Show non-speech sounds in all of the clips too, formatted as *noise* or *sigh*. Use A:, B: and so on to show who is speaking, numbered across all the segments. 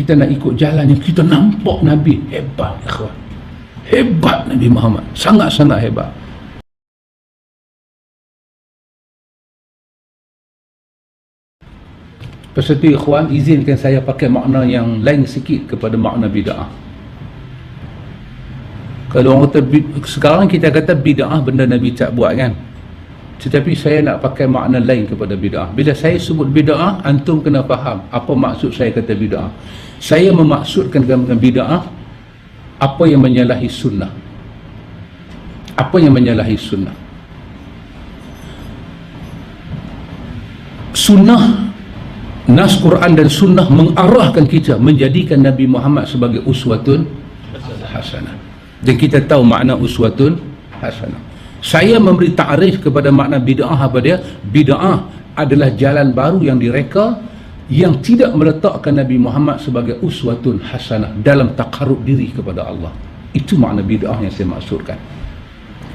A: kita nak ikut jalan yang kita nampak Nabi hebat ikhwan hebat Nabi Muhammad sangat-sangat hebat itu ikhwan izinkan saya pakai makna yang lain sikit kepada makna bid'ah. Kalau orang kata sekarang kita kata bid'ah benda Nabi tak buat kan. Tetapi saya nak pakai makna lain kepada bid'ah. Bila saya sebut bid'ah, antum kena faham apa maksud saya kata bid'ah. Saya memaksudkan dengan bid'ah apa yang menyalahi sunnah. Apa yang menyalahi sunnah. Sunnah Nas Quran dan Sunnah mengarahkan kita menjadikan Nabi Muhammad sebagai uswatun hasanah. Dan kita tahu makna uswatun hasanah. Saya memberi ta'rif kepada makna bid'ah apa dia? Bid'ah adalah jalan baru yang direka yang tidak meletakkan Nabi Muhammad sebagai uswatun hasanah dalam takarub diri kepada Allah. Itu makna bid'ah yang saya maksudkan.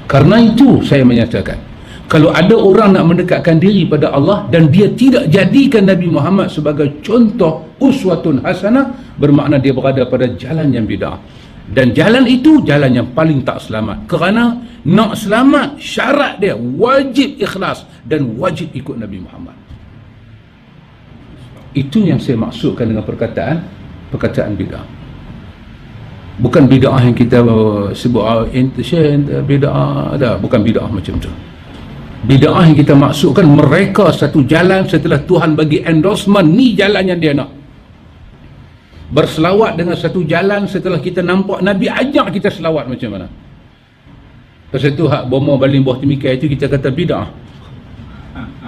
A: Karena itu saya menyatakan kalau ada orang nak mendekatkan diri pada Allah dan dia tidak jadikan Nabi Muhammad sebagai contoh uswatun hasanah bermakna dia berada pada jalan yang bid'ah dan jalan itu jalan yang paling tak selamat. Kerana nak selamat syarat dia wajib ikhlas dan wajib ikut Nabi Muhammad. Itu yang saya maksudkan dengan perkataan perkataan bid'ah. Bukan bid'ah yang kita sebut uh, bid'ah. Ada bukan bid'ah macam tu. Bid'ah yang kita maksudkan mereka satu jalan setelah Tuhan bagi endorsement ni jalan yang dia nak berselawat dengan satu jalan setelah kita nampak Nabi ajak kita selawat macam mana? Pasal tu hak bomo baling buah timikai itu kita kata bid'ah.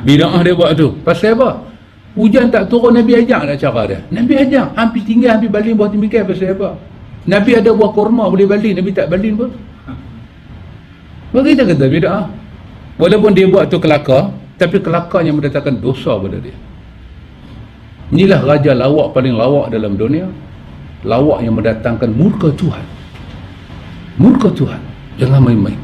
A: Bid'ah dia buat tu. Pasal apa? Hujan tak turun Nabi ajak nak cara dia. Nabi ajak hampir tinggal hampir baling buah timikai pasal apa? Nabi ada buah kurma boleh baling. Nabi tak baling pun. Bagi kita kata bid'ah? Walaupun dia buat tu kelakar, tapi kelakar yang mendatangkan dosa pada dia. Inilah raja lawak paling lawak dalam dunia. Lawak yang mendatangkan murka Tuhan. Murka Tuhan. Jangan main-main.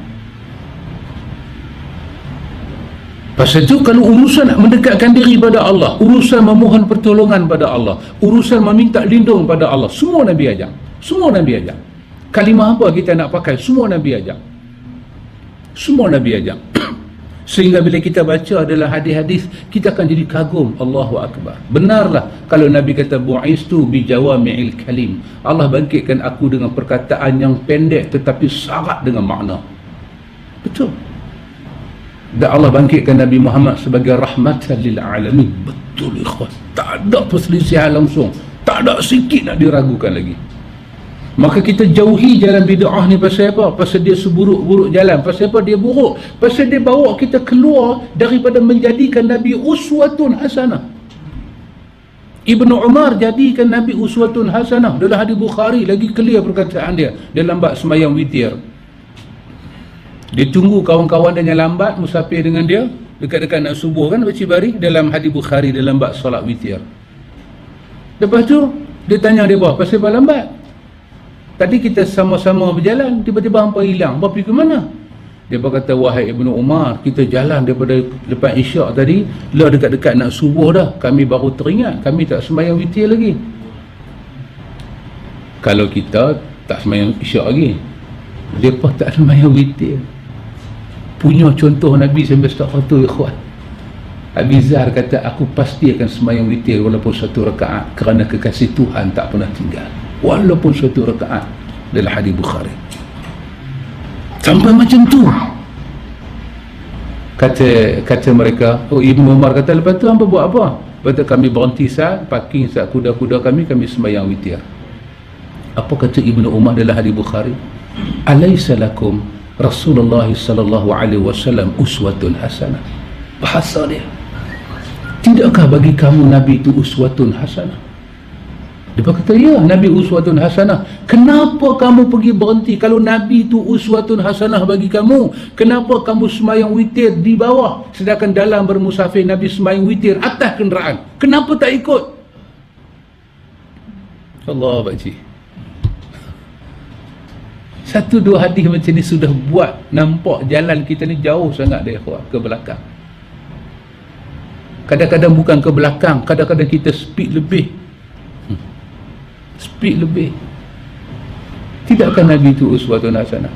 A: Pasal itu kalau urusan nak mendekatkan diri pada Allah, urusan memohon pertolongan pada Allah, urusan meminta lindung pada Allah, semua Nabi ajak. Semua Nabi ajak. Kalimah apa kita nak pakai, semua Nabi ajak. Semua Nabi ajak. Sehingga bila kita baca adalah hadis-hadis kita akan jadi kagum. Allahu Akbar. Benarlah kalau Nabi kata bu'istu bi jawami'il kalim. Allah bangkitkan aku dengan perkataan yang pendek tetapi syarat dengan makna. Betul. Dan Allah bangkitkan Nabi Muhammad sebagai rahmatan lil alamin. Betul ikhwan. Tak ada perselisihan langsung. Tak ada sikit nak diragukan lagi Maka kita jauhi jalan bid'ah ni pasal apa? Pasal dia seburuk-buruk jalan. Pasal apa dia buruk? Pasal dia bawa kita keluar daripada menjadikan Nabi uswatun hasanah. Ibnu Umar jadikan Nabi uswatun hasanah. Dalam hadis Bukhari lagi clear perkataan dia. Dia lambat semayang witir. Dia tunggu kawan-kawan dia yang lambat musafir dengan dia. Dekat-dekat nak subuh kan baca bari dalam hadis Bukhari dia lambat solat witir. Lepas tu dia tanya dia apa? Pasal apa lambat? Tadi kita sama-sama berjalan, tiba-tiba hampa hilang. Hampa pergi ke mana? Dia berkata, wahai Ibnu Umar, kita jalan daripada depan isyak tadi, lah dekat-dekat nak subuh dah. Kami baru teringat, kami tak sembahyang witir lagi. Kalau kita tak sembahyang isyak lagi, mereka tak sembahyang witir. Punya contoh Nabi sampai setakat tu, ikhwan. Abizar kata, aku pasti akan sembahyang witir walaupun satu rakaat kerana kekasih Tuhan tak pernah tinggal walaupun suatu rakaat dalam hadis Bukhari. Sampai macam tu. Kata kata mereka oh Ibnu Umar kata lepas tu apa buat apa? Kata kami berhenti saat parking saat kuda-kuda kami kami sembahyang witir. Apa kata Ibnu Umar dalam hadis Bukhari? Alaysa lakum Rasulullah sallallahu alaihi wasallam uswatun hasanah bahasa dia. Tidakkah bagi kamu nabi itu uswatun hasanah dia kata, ya Nabi uswatun hasanah. Kenapa kamu pergi berhenti kalau Nabi itu uswatun hasanah bagi kamu? Kenapa kamu semayang witir di bawah sedangkan dalam bermusafir Nabi semayang witir atas kenderaan? Kenapa tak ikut? Allah Pakcik. Satu dua hadis macam ni sudah buat nampak jalan kita ni jauh sangat dari ke belakang. Kadang-kadang bukan ke belakang, kadang-kadang kita speed lebih speed lebih. Tidakkah Nabi itu uswatun hasanah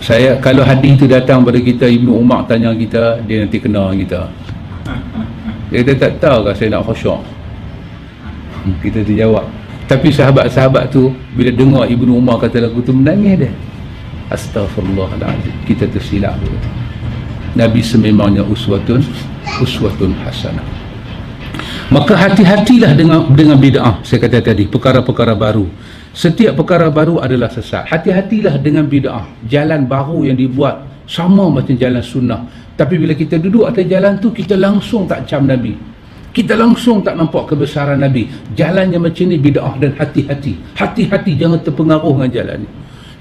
A: saya kalau hadis itu datang pada kita Ibnu Umar tanya kita dia nanti kenal kita. *laughs* Dia kata tak tahu kan saya nak khusyuk. Hmm, kita terjawab tapi sahabat-sahabat tu bila dengar Ibnu Umar kata lagu tu menangis dia. Astaghfirullahaladzim. Kita tersilap. Nabi sememangnya uswatun uswatun hasanah maka hati-hatilah dengan dengan bid'ah. Saya kata tadi perkara-perkara baru. Setiap perkara baru adalah sesat. Hati-hatilah dengan bid'ah. Jalan baru yang dibuat sama macam jalan sunnah. Tapi bila kita duduk atas jalan tu kita langsung tak cam Nabi. Kita langsung tak nampak kebesaran Nabi. Jalan yang macam ni bid'ah dan hati-hati. Hati-hati jangan terpengaruh dengan jalan ni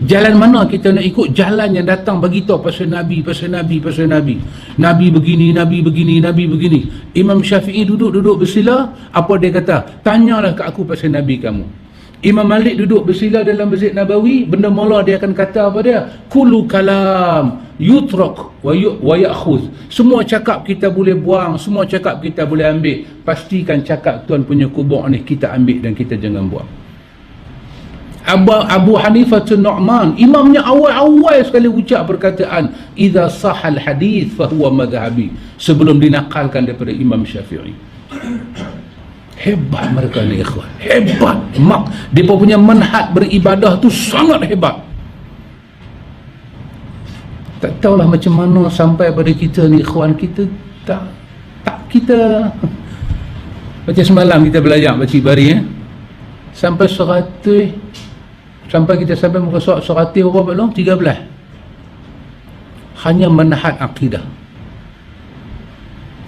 A: jalan mana kita nak ikut jalan yang datang bagi tahu pasal Nabi pasal Nabi pasal Nabi Nabi begini Nabi begini Nabi begini Imam Syafi'i duduk-duduk bersila apa dia kata tanyalah ke aku pasal Nabi kamu Imam Malik duduk bersila dalam Masjid Nabawi, benda mula dia akan kata apa dia? Kullu kalam yutrak wa ya'khudh. Semua cakap kita boleh buang, semua cakap kita boleh ambil. Pastikan cakap tuan punya kubur ni kita ambil dan kita jangan buang. Abu, Abu Hanifah tu Nu'man, imamnya awal-awal sekali ucap perkataan idza sahal hadis fa huwa madhhabi sebelum dinakalkan daripada Imam Syafi'i. Hebat mereka ni ikhwan. Hebat. Mak dia punya manhat beribadah tu sangat hebat. Tak tahulah macam mana sampai pada kita ni ikhwan. Kita tak tak kita. Macam semalam kita belajar baca bari eh. Sampai seratus sampai kita sampai muka surat seratus berapa belum? tiga belas. Hanya menahat akidah.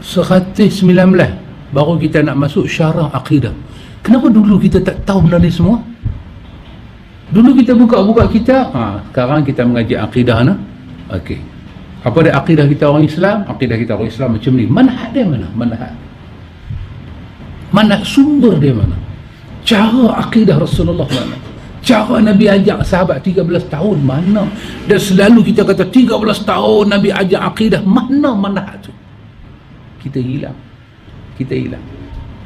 A: Seratus sembilan belas baru kita nak masuk syarah akidah. Kenapa dulu kita tak tahu benda ni semua? Dulu kita buka-buka kita ha, sekarang kita mengaji akidah na? ok apa dia akidah kita orang Islam? Akidah kita orang Islam macam ni. Manhaj dia mana? Manhaj. Mana sumber dia mana? Cara akidah Rasulullah mana cara Nabi ajak sahabat 13 tahun mana? Dan selalu kita kata 13 tahun Nabi ajak akidah mana manhaj tu? Kita hilang. Kita hilang.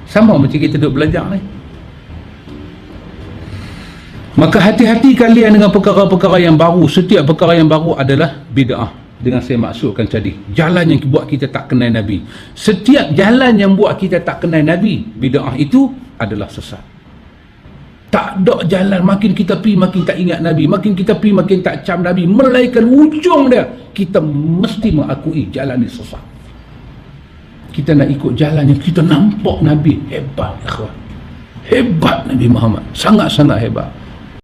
A: Sama macam kita duduk belajar ni. Maka hati-hati kalian dengan perkara-perkara yang baru. Setiap perkara yang baru adalah bid'ah. Dengan saya maksudkan tadi jalan yang buat kita tak kenal Nabi. Setiap jalan yang buat kita tak kenal Nabi bid'ah itu adalah sesat tak ada jalan. Makin kita pi makin tak ingat Nabi. Makin kita pi makin tak cam Nabi. Melainkan ujung dia kita mesti mengakui jalan ini sesat kita nak ikut jalan yang kita nampak Nabi hebat ikhwan. Hebat Nabi Muhammad. Sangat-sangat hebat